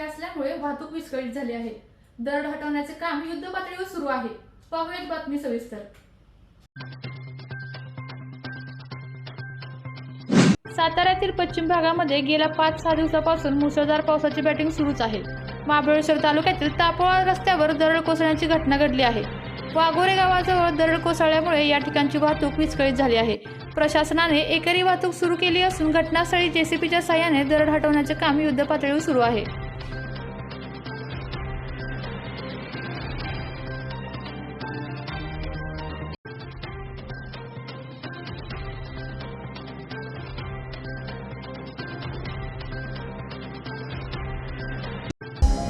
असल्यामुळे वाहतूक विस्कळीत झाली आहे. दरड हटवण्याचे काम युद्ध पातळीवर सुरू आहे. पाहूयात बातमी सविस्तर. साताऱ्यातील पश्चिम भागामध्ये गेल्या पाच सहा दिवसापासून मुसळधार पावसाची बॅटिंग सुरूच आहे. महाबळेश्वर तालुक्यातील तापोळा रस्त्यावर दरड कोसळण्याची घटना घडली आहे. वाघोरे गावाजवळ दरड कोसळल्यामुळे या ठिकाणची वाहतूक विस्कळीत झाली आहे. प्रशासनाने एकरी वाहतूक सुरू केली असून घटनास्थळी जेसीपीच्या सहाय्याने दरड हटवण्याचे काम युद्धपातळीवर सुरू आहे.